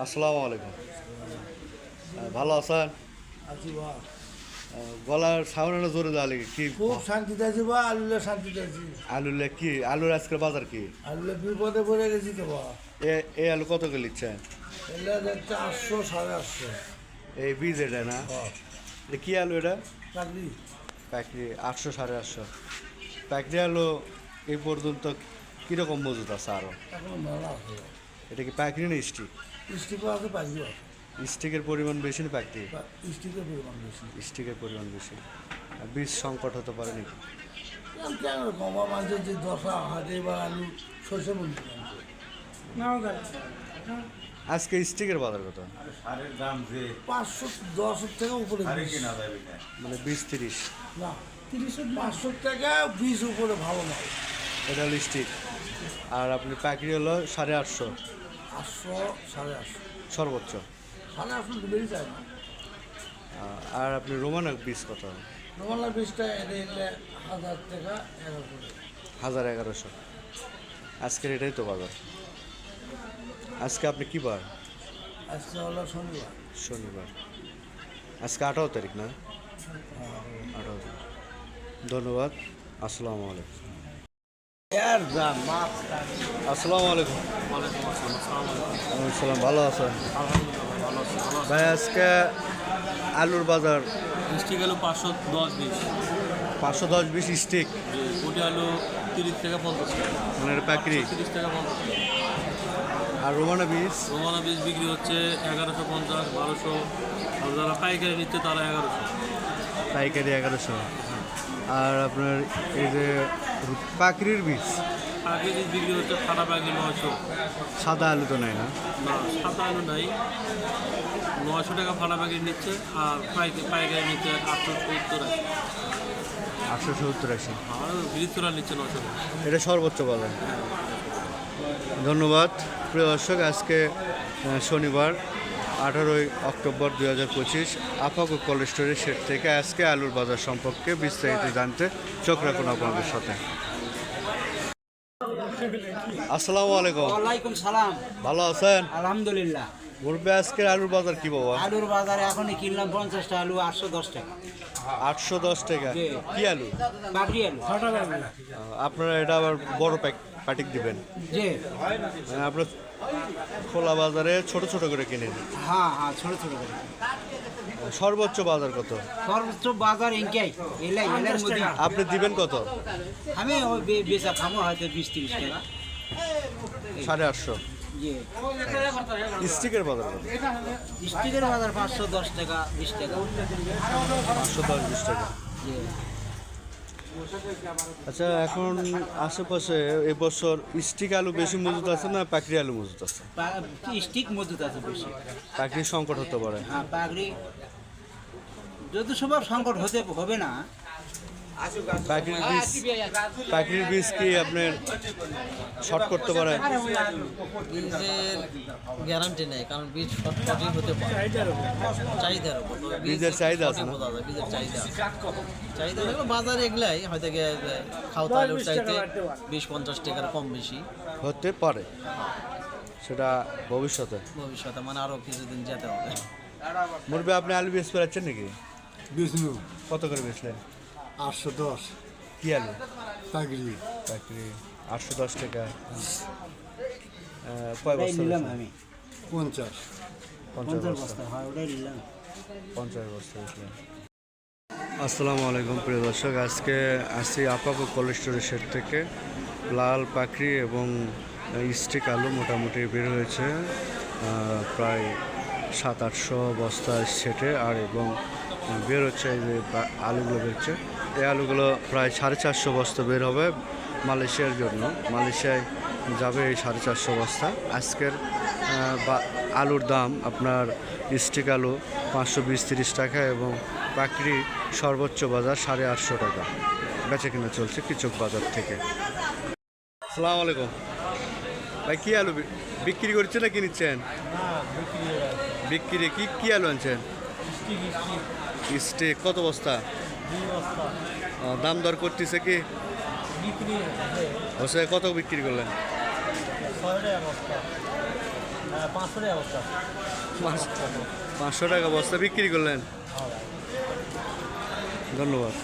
আসসালামু আলাইকুম। ভালো আছেন? আছি বা গলার সাউন্ড জোরে দেওয়া লাগে কি খুব শান্তিতে আছি বা আলুলে শান্তিতে আছি। আলুলে কি? আলুর আজকের বাজার কি? আলুলে বিপদে পড়ে গেছি তো বা এ এই আলু কত করে নিচ্ছেন? এলে আটশো সাড়ে আটশো। এই বীজ এটা না? কি আলু এটা? চাকরি প্যাকরি আটশো সাড়ে আটশো। প্যাকরি আলু এই পর্যন্ত কীরকম মজুত আছে আরও এখন মেলা আছে। এটা কি প্যাকরি না স্টিক? স্টিকও আছে পাখিও আছে। স্টিকের পরিমাণ বেশি না প্যাকরি বা স্টিকের পরিমাণ বেশি। স্টিকের পরিমাণ বেশি। আর বীজ সংকট হতে পারে নাকি? কেন? গমা মাঝে যে দশা হাটে বা আলু সর্ষে বলতে আজকে স্টিকের বাজার কত? সারের দাম যে পাঁচশো দশ থেকে উপরে। কেনা যাবে না। মানে বিশ তিরিশ। না তিরিশশো পাঁচশো টাকা বিশ উপরে ভালো নয় এটা হলো স্টিক। আর আপনি প্যাকরি হলো সাড়ে আটশো। আটশো সাড়ে আটশো। সর্বোচ্চ। সাড়ে আটশো ডুবেই যায় না। আর আপনি রোমান বীজ কত? রোমালা বীজটা এটা এলে হাজার টাকা এগারো হাজার এগারোশো। আজকের এটাই তো বাজার। আজকে আপনি কি বার? আজকে হলো শনিবার। শনিবার। আজকে আঠারো তারিখ না? আঠারো তারিখ। ধন্যবাদ। আসসালামু আলাইকুম। আসসালামু আলাইকুম। আসসালাম ভালো আছেন? ভাই আজকে আলুর বাজার? মিষ্টি গেল পাঁচশো দশ বিশ। পাঁচশো দশ বিশ স্টিক। ওটি আলু তিরিশ টাকা পঞ্চাশ টাকা। মানে এটা তিরিশ টাকা পঞ্চাশ টাকা। আর রোমানা বীজ? রোমানা বীজ বিক্রি হচ্ছে এগারোশো পঞ্চাশ বারোশো। আর যারা পাইকারি নিচ্ছে তারা এগারোশো। পাইকারি এগারোশো। আর আপনার এই যে পাকড়ির বীজ। বিক্রি হচ্ছে পাখি নয়শো। সাদা আলু তো নাই না? না সাদা আলু নাই। নয়শো টাকা ফাটা পাখি নিচ্ছে আর পাইকারি নিচ্ছে আটশো সত্তর আছে আটশো সত্তর আশি। আর নিচ্ছে টাকা। এটা সর্বোচ্চ বাজার ধন্যবাদ। প্রিয় দর্শক আজকে শনিবার। আঠারোই অক্টোবর দুই হাজার পঁচিশ আপাগো কোল্ড স্টোরের সেট থেকে আজকে আলুর বাজার সম্পর্কে বিস্তারিত জানতে চোখ রাখুন আপনাদের সাথে। আসসালামু আলাইকুম। ওয়ালাইকুম সালাম। ভালো আছেন? আলহামদুলিল্লাহ। বলবে আজকের আলুর বাজার কি বাবা? আলুর বাজারে এখনই কিনলাম পঞ্চাশটা আলু আটশো দশ টাকা। আটশো দশ টাকা। কি আলু? বাকরি আলু। আপনারা এটা আবার বড় প্যাক প্যাটিক দিবেন। মানে আপনার খোলা বাজারে ছোট ছোট করে কিনেন। হ্যাঁ হ্যাঁ ছোট ছোট করে। সর্বোচ্চ বাজার কত? সর্বোচ্চ বাজার ইনকাই এলাই এলার মধ্যে আপনি দিবেন কত? আমি ওই বে- বেচা খামো হয়তো বিশ তিরিশ টাকা। সাড়ে আটশো। স্টিকের বাজার স্টিকের বাজার পাঁচশো দশ টাকা বিশ টাকা। পাঁচশো দশ বিশ টাকা। আচ্ছা এখন আশেপাশে এবছর স্টিক আলু বেশি মজুত আছে না পাকড়ি আলু মজুত আছে? স্টিক মজুত আছে বেশি? পাকড়ি সংকট হতে পারে। হ্যাঁ পাগড়ি যদি সবার সংকট হতে হবে না পাকড়ির বীজ পাকড়ির বীজ কি আপনার শর্ট করতে পারে বীজের গ্যারান্টি নেই কারণ বীজ সঠিক হতে পারে। চাহিদার উপর বীজের চাহিদা আছে না? বীজের চাহিদা চাহিদা থাকলে বাজারে এগুলাই হয়তো গিয়ে খাওয়া আলুর চাইতে বিশ পঞ্চাশ টাকার কম বেশি। হতে পারে। সেটা ভবিষ্যতে। ভবিষ্যতে মানে আরও কিছুদিন যেতে হবে। মুরবে আপনি আলু বেচ পেরাচ্ছেন নাকি? বিষ্ণু কত করে বেচলেন? আটশো দশ। কি আলু? চাকরি। চাকরি। আটশো দশ টাকা। কয় ওটাই বস্তা নিলাম আমি। পঞ্চাশ। পঞ্চাশ বস্তা বস্তা হয় ওটাই নিলাম। পঞ্চাশ বস্তা আসসালামু আলাইকুম প্রিয় দর্শক। আজকে আসছি আপাকো কোল্ড স্টোরের থেকে। লাল পাখরি এবং স্টিক আলু মোটামুটি বের হয়েছে প্রায় সাত আটশো বস্তা সেটে আর এবং বের হচ্ছে এই যে আলুগুলো বেরোচ্ছে এই আলুগুলো প্রায় সাড়ে চারশো বস্তা বের হবে মালয়েশিয়ার জন্য। মালয়েশিয়ায় যাবে এই সাড়ে চারশো বস্তা। আজকের বা- আলুর দাম আপনার স্টিক আলু পাঁচশো বিশ তিরিশ টাকা এবং পাকড়ি সর্বোচ্চ বাজার সাড়ে আটশো টাকা। বেচা কিনা চলছে কিচক বাজার থেকে। সালাম আলাইকুম। ভাই কি আলু বিক্রি করছেন না কিনছেন বিক্রি কি কি আলু আনছেন? স্টিক কত বস্তা? দাম দর করতেছে কি? হচ্ছে কত বিক্রি করলেন? টাকা পাঁচশো টাকা বস্তা বিক্রি করলেন? ধন্যবাদ।